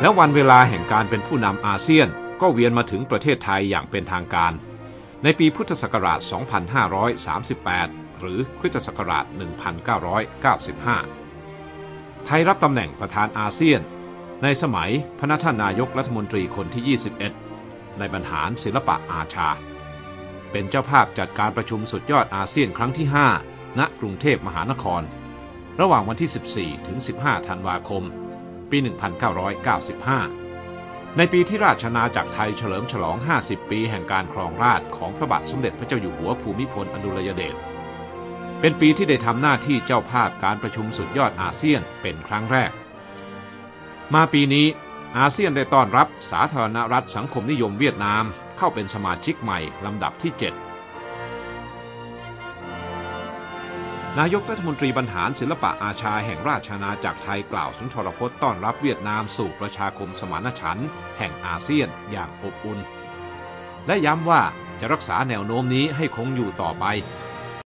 และวันเวลาแห่งการเป็นผู้นำอาเซียนก็เวียนมาถึงประเทศไทยอย่างเป็นทางการ ในปีพุทธศักราช 2538 หรือคริสตศักราช 1995 ไทยรับตำแหน่งประธานอาเซียน ในสมัยพระท่านนายกรัฐมนตรีคนที่ 21 ในบรรหารศิลปะอาชา เป็นเจ้าภาพจัดการประชุมสุดยอดอาเซียนครั้งที่ 5 ณ กรุงเทพมหานคร ระหว่างวันที่ 14 ถึง 15 ธันวาคม ปี 1995 ในปีที่ราชนาจักรไทยเฉลิมฉลอง 50 ปีแห่งการครองราชของพระบาทสมเด็จพระเจ้าอยู่หัวภูมิพลอดุลยเดช เป็นปีที่ได้ทำหน้าที่เจ้าภาพการประชุมสุดยอดอาเซียนเป็นครั้งแรก มาปีนี้อาเซียนได้ต้อนรับสาธารณรัฐสังคมนิยมเวียดนาม เข้าเป็นสมาชิกใหม่ลำดับที่ 7 นายกรัฐมนตรีบรรหารศิลปะอาชาแห่งราชอาณาจักรไทยกล่าวสุนทรพจน์ต้อนรับเวียดนามสู่ประชาคมสมานฉันท์แห่งอาเซียนอย่างอบอุ่น และย้ำว่าจะรักษาแนวโน้มนี้ให้คงอยู่ต่อไป